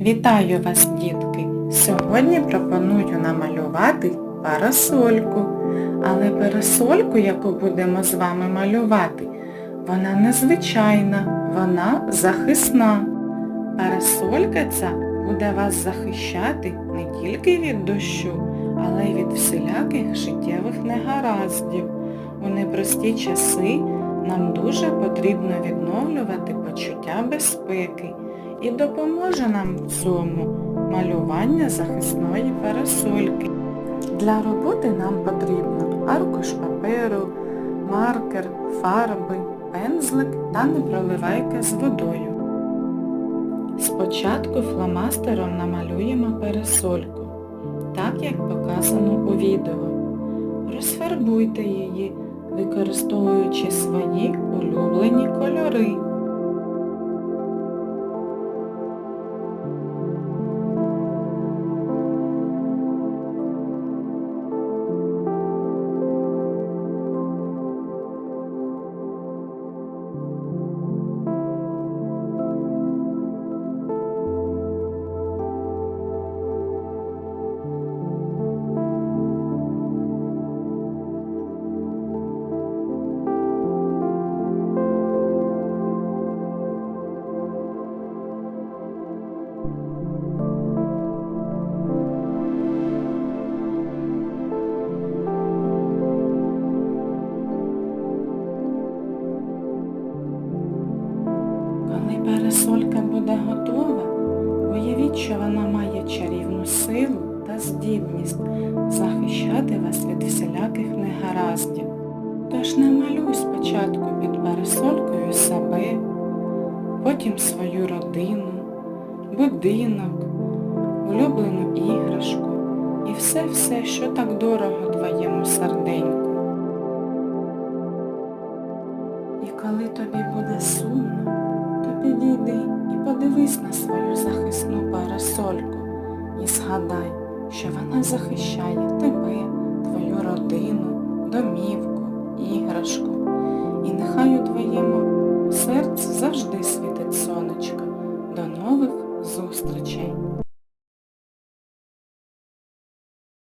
Вітаю вас, дітки! Сьогодні пропоную намалювати парасольку. Але парасольку, яку будемо з вами малювати, вона незвичайна, вона захисна. Парасолька ця буде вас захищати не тільки від дощу, але й від всіляких життєвих негараздів. У непрості часи нам дуже потрібно відновлювати почуття безпеки і допоможе нам в цьому малювання захисної парасольки. Для роботи нам потрібно аркуш паперу, маркер, фарби, пензлик та непроливайка з водою. Спочатку фломастером намалюємо парасольку, так як показано у відео. Розфарбуйте її, використовуючи свої улюблені кольори. Коли парасолька буде готова, уявіть, що вона має чарівну силу та здібність захищати вас від всіляких негараздів. Тож намалюй спочатку під парасолькою себе, потім свою родину, будинок, улюблену іграшку і все-все, що так дорого твоєму серденьку. І коли тобі буде сумно, то підійди і подивись на свою захисну парасольку. І згадай, що вона захищає тебе,